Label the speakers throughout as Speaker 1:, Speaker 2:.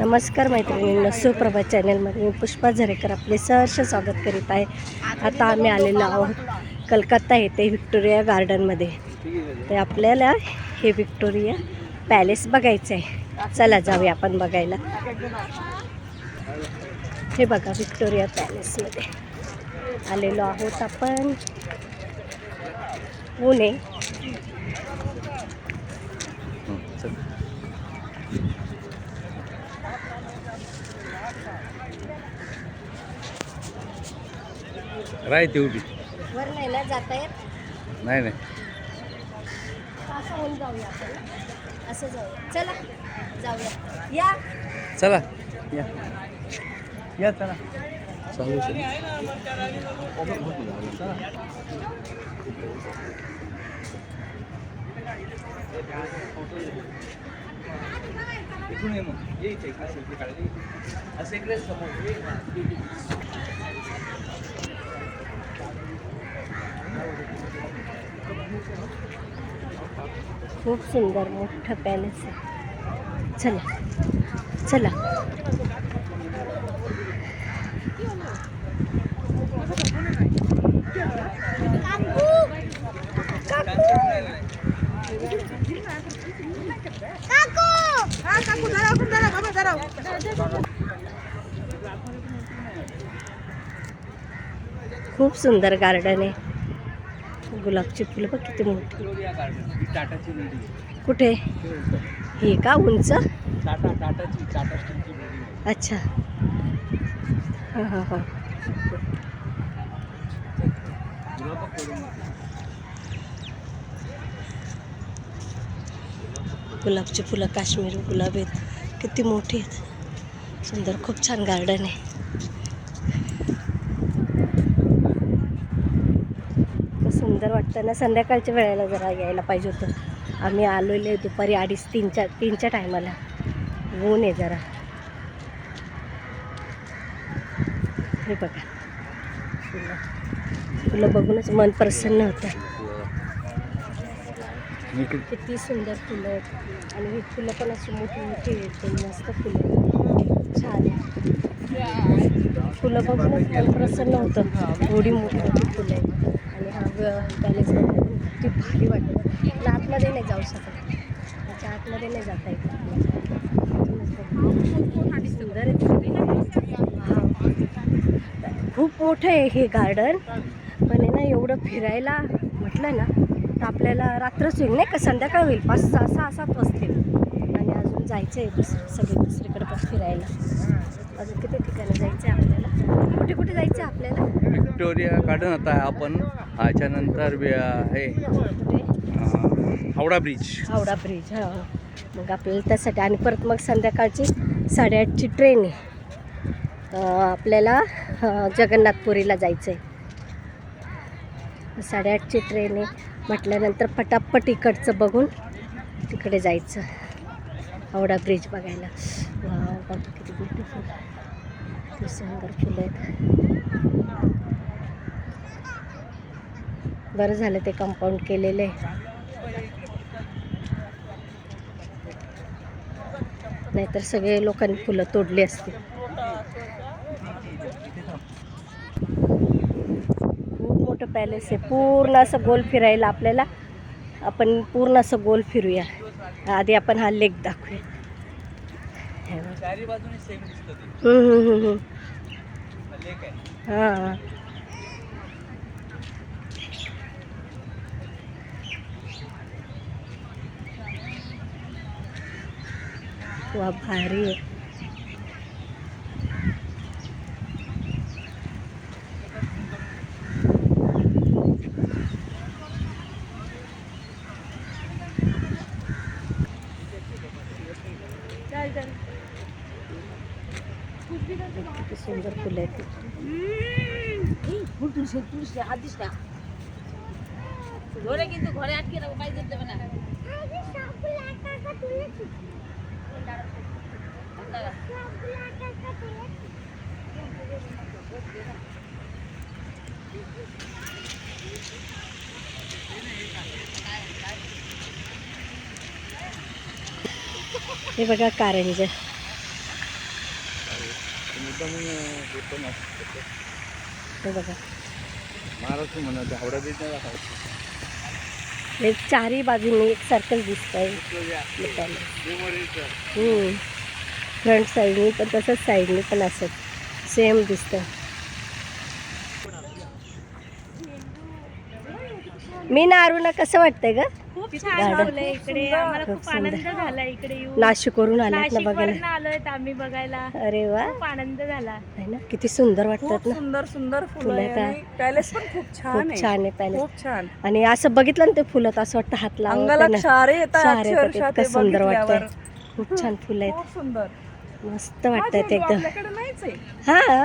Speaker 1: नमस्कार मैत्रिणींना सुप्रभात चॅनलमध्ये मी पुष्पा झरेकर आपले सहर्ष स्वागत करीत आहे. आता आम्ही आलेलो आहोत कलकत्ता येथे व्हिक्टोरिया गार्डनमध्ये. तर आपल्याला हे व्हिक्टोरिया पॅलेस बघायचं आहे. चला जाऊया आपण बघायला. हे बघा व्हिक्टोरिया पॅलेसमध्ये. आलेलो आहोत आपण पुणे.
Speaker 2: राय तेवढी
Speaker 1: वर नाही ना जाता येत?
Speaker 2: नाही नाही.
Speaker 1: असं होऊन जाऊया आपण. असं जाऊया. चला जाऊया. या.
Speaker 2: चला. या. या चला. चालू इकडून ये मग. इथे. ये. असं इकडे समोर ये ना.
Speaker 1: खूप सुंदर मोठं पॅलेस आहे. चला चला. खूप सुंदर गार्डन आहे. गुलाबची फुलं बघ किती मोठी.
Speaker 2: ही.
Speaker 1: कुठे? ही का उंच? अच्छा. हां हां हां. गुलाबची फुलं काश्मीरी गुलाब आहेत. किती मोठी आहेत. सुंदर खूप छान गार्डन आहे खूप सुंदर वाटतं ना. संध्याकाळच्या वेळेला जरा यायला पाहिजे होतं. आम्ही आलेले दुपारी अडीच तीनच्या तीनच्या टायमाला. ऊन आहे जरा. हे बघा. फुलं फुलं बघूनच मन प्रसन्न होतं. किती सुंदर फुलं आहेत. आणि ही फुलं पण अशी मोठी मोठी आहेत. एकदम मस्त फुलं आहेत. छान आहे फुलं बघूनच मन प्रसन्न होतं. एवढी मोठी मोठी फुलं आहेत. पॅलेस बघून किती भारी वाटतं. पण आतमध्ये नाही जाऊ शकत. त्याच्या आतमध्ये नाही जाता येत. सुंदर आहे खूप मोठं आहे हे गार्डन पण ना एवढं फिरायला म्हटलं ना तर आपल्याला रात्रच होईल नाही का? संध्याकाळ होईल. पाच सहा सहा सात वाजतील. आणि अजून जायचं आहे दुसरं सगळे दुसरीकडे पण फिरायला. अजून किती ठिकाणी जायचं आहे आपल्याला? कुठे कुठे जायचं आहे आपल्याला?
Speaker 2: विक्टोरिया गार्डन आता आपण. ह्याच्यानंतर वि- हे अं, हावडा ब्रिज.
Speaker 1: हावडा ब्रिज हां. मग आपल्याला त्यासाठी आणि परत मग संध्याकाळची साडेआठची ट्रेन आहे. अं, आपल्याला अं, जगन्नाथपुरीला जायचं आहे साडेआठची ट्रेन आहे. म्हटल्यानंतर पटापट इकडचं बघून तिकडे जायचं. हावडा ब्रिज बघायला. वाव बघा किती ब्युटिफुल किती सुंदर फुलं आहेत. बरं झालं ते कंपाऊंड केलेलं. आहे नाहीतर सगळे लोकांनी फुलं तोडली असते खूप मोठं पॅलेस आहे. पूर्ण असं गोल फिरायला आपल्याला. आपण पूर्ण असं गोल फिरूया. आधी अपन हा लेक दाखवूया. हाँ बघ. भारी बाजूने
Speaker 3: ঘরে কিন্তু ঘরে আটকে রাখো বাইরে যেতে দেবে না
Speaker 1: हे बघा कारंजा
Speaker 2: मुद्दाम हे पण असतं
Speaker 1: हे बघा
Speaker 2: महाराष्ट्र हावडा बीच नाही दाखवायचं.
Speaker 1: एक चारही बाजूने एक सर्कल दिसत आहे फ्रंट साईडनी पण तसंच साईडनी पण असत सेम दिसतं मी ना अरुणा कसं वाटतंय ग?
Speaker 3: खूप
Speaker 1: छान.
Speaker 3: वाटलंय इकडे. आम्हाला
Speaker 1: खूप
Speaker 3: खूप
Speaker 1: सुंदर.
Speaker 3: आनंद झाला इकडे येऊन.
Speaker 1: नाशिकवरून आलात ना
Speaker 3: नाशिकवरून
Speaker 1: बघायला.
Speaker 3: आलोय आम्ही बघायला.
Speaker 1: अरे वा.
Speaker 3: खूप आनंद झाला.
Speaker 1: आहे ना? किती सुंदर वाटतात
Speaker 4: खूप
Speaker 1: ना.
Speaker 4: सुंदर सुंदर फुलं
Speaker 1: फुलं
Speaker 4: आहे
Speaker 1: आहेत.
Speaker 4: आणि पॅलेस पण खूप छान
Speaker 1: खूप
Speaker 4: आहे.
Speaker 1: छान आहे पॅलेस.
Speaker 4: खूप छान.
Speaker 1: आणि असं बघितलं ना ते फुलं तर असं वाटतं हात लावावं
Speaker 4: अंगाला
Speaker 1: त्यांना.
Speaker 4: क्षारे येतात
Speaker 1: क्षार येतात,
Speaker 4: अक्षरशः
Speaker 1: इतकं
Speaker 4: ते
Speaker 1: सुंदर वाटतंय.
Speaker 4: बघितल्यावर.
Speaker 1: खूप छान फुलं आहेत.
Speaker 4: खूप सुंदर.
Speaker 1: मस्त
Speaker 4: हा
Speaker 1: वाटतंय ते
Speaker 4: झेंडू
Speaker 1: एकदम.
Speaker 4: आपल्याकडे नाहीच आहे.
Speaker 1: हा?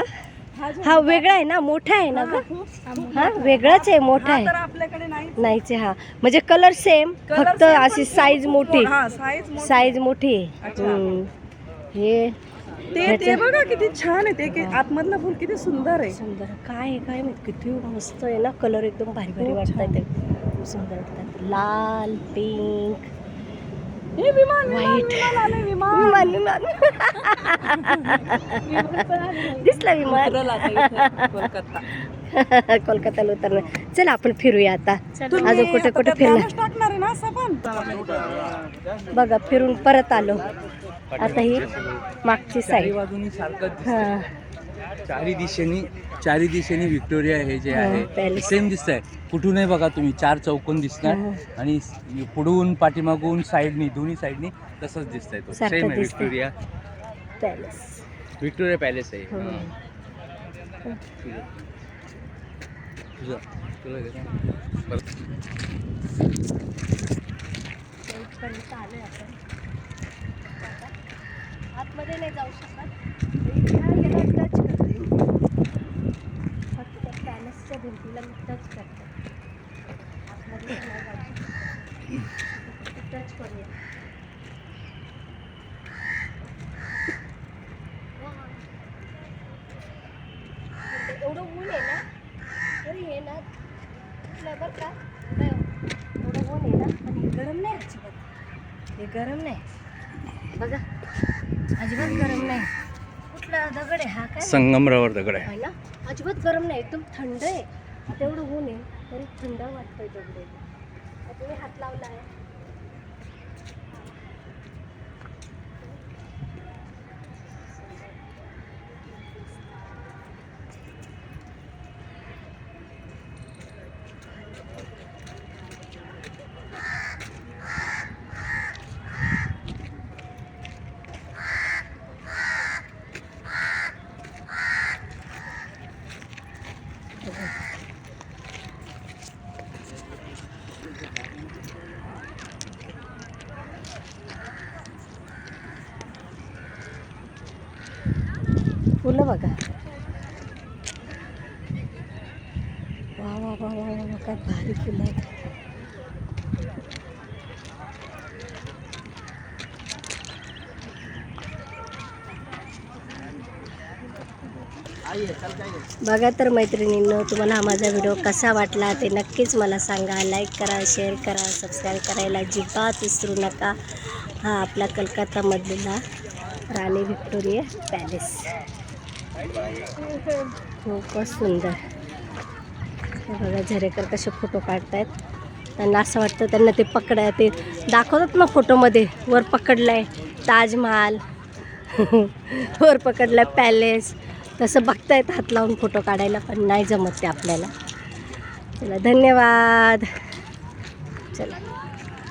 Speaker 4: हा
Speaker 1: वेगळा आहे ना मोठा आहे ना
Speaker 4: हा,
Speaker 1: ग? हा वेगळाच आहे मोठा
Speaker 4: हा
Speaker 1: आहे.
Speaker 4: तर आपल्याकडे नाही
Speaker 1: नाहीच आहे हा. म्हणजे कलर सेम फक्त अशी साईज मोठी.
Speaker 4: हा साईज मोठी.
Speaker 1: साईज मोठी आहे.
Speaker 4: अच्छा.
Speaker 1: हम्म. हे
Speaker 4: ते ते
Speaker 1: ह्याचं-
Speaker 4: बघा किती छान आहे ते कि- आतमधलं फुल किती सुंदर आहे.
Speaker 1: सुंदर. काय आहे काय माहीत? किती मस्त आहे ना कलर एकदम भारी भारी
Speaker 4: खूप
Speaker 1: वाटतात
Speaker 4: छान.
Speaker 1: ते खूप सुंदर वाटतात लाल पिंक
Speaker 4: हे विमान विमान
Speaker 1: दिसला विमान.
Speaker 4: कोलकाता.
Speaker 1: कोलकाताला उतरणार. चल आपण फिरूया आता. अजून कुठे कुठे फिरणार? बघा फिरून परत आलो. आता ही मागची साईड. हा.
Speaker 2: चारी दिशेनी चारी दिशेनी व्हिक्टोरिया हे जे
Speaker 1: हा,
Speaker 2: आहे. सेम दिसत आहे कुठूनही बघा तुम्ही चार चौकोन दिसणार
Speaker 1: हा.
Speaker 2: आणि पुढून पाठीमागून साईडनी दोन्ही साईडनी तसंच दिसतंय तो
Speaker 1: सारखं
Speaker 2: सेम आहे. व्हिक्टोरिया
Speaker 1: पॅलेस
Speaker 2: व्हिक्टोरिया पॅलेस आहे. हा. तुझं तुला
Speaker 1: आतमध्ये नाही जाऊ शकत इथं याला टच करते फक्त त्या पॅलेसच्या भिंतीला मी टच करते आतमध्ये नाही जाऊ शकत टच करूया एवढं ऊन आहे ना? तरी हे ना? कुठलं बरं का? एवढं ऊन आहे ना? पण हे गरम नाही अजिबात. हे गरम नाही. बघा. अजिबात गरम नाही. कुठला दगड आहे? हा काय?
Speaker 2: संगमरावर दगड आहे.
Speaker 1: ना? अजिबात गरम नाही. एकदम थंड आहे. आता एवढं ऊन आहे. तरी थंड वाटतंय दगड तुम्ही हात लावला आहे फुलं बघा वा वा वा वा वा काय भारी फुलं आहेत बघा तर मैत्रिणींनो तुम्हाला हा माझा व्हिडिओ कसा वाटला ते नक्कीच मला सांगा. लाईक करा शेअर करा सबस्क्राईब करायला अजिबात विसरू नका. हा आपला कलकत्तामधला राणी व्हिक्टोरिया पॅलेस. खूपच सुंदर. बघा झरेकर कसे फोटो काढतायत. त्यांना असं वाटतं त्यांना ते पकडाय ते दाखवतात ना फोटोमध्ये वर पकडलाय ताजमहाल वर पकडलाय पॅलेस तसं बघतायत हात लावून फोटो काढायला पण नाही जमत ते आपल्याला. चला धन्यवाद. चला.